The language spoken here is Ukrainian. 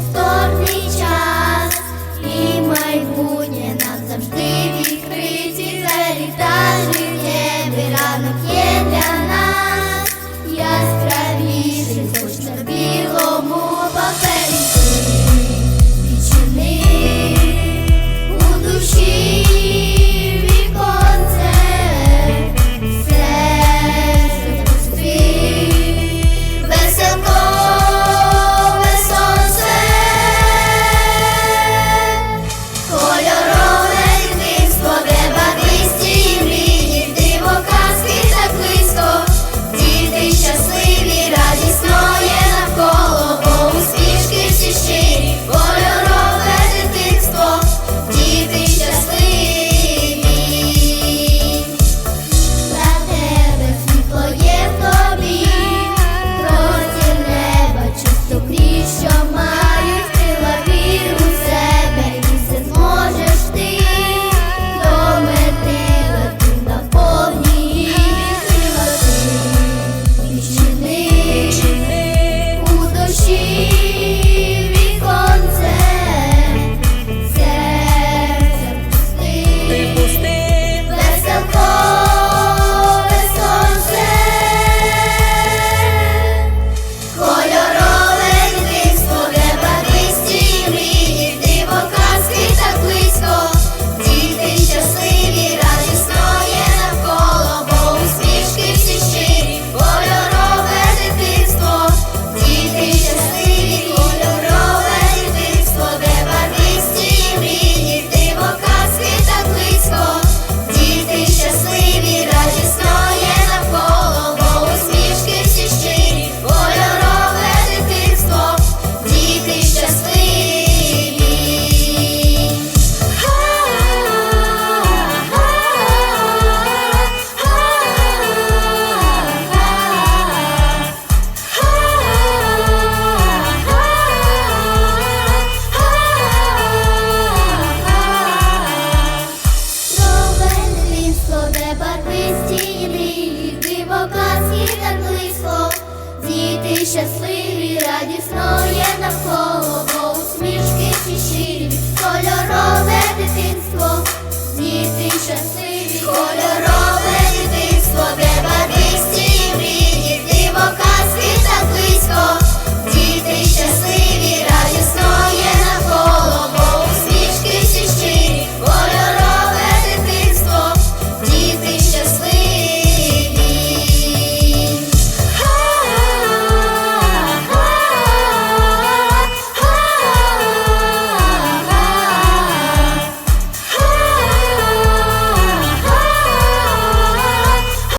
スト барвисті єдині, диво казки так. Діти щасливі, радісно є навколо, бо усмішки всі щирі, кольорове дитинство. Діти щасливі, кольорове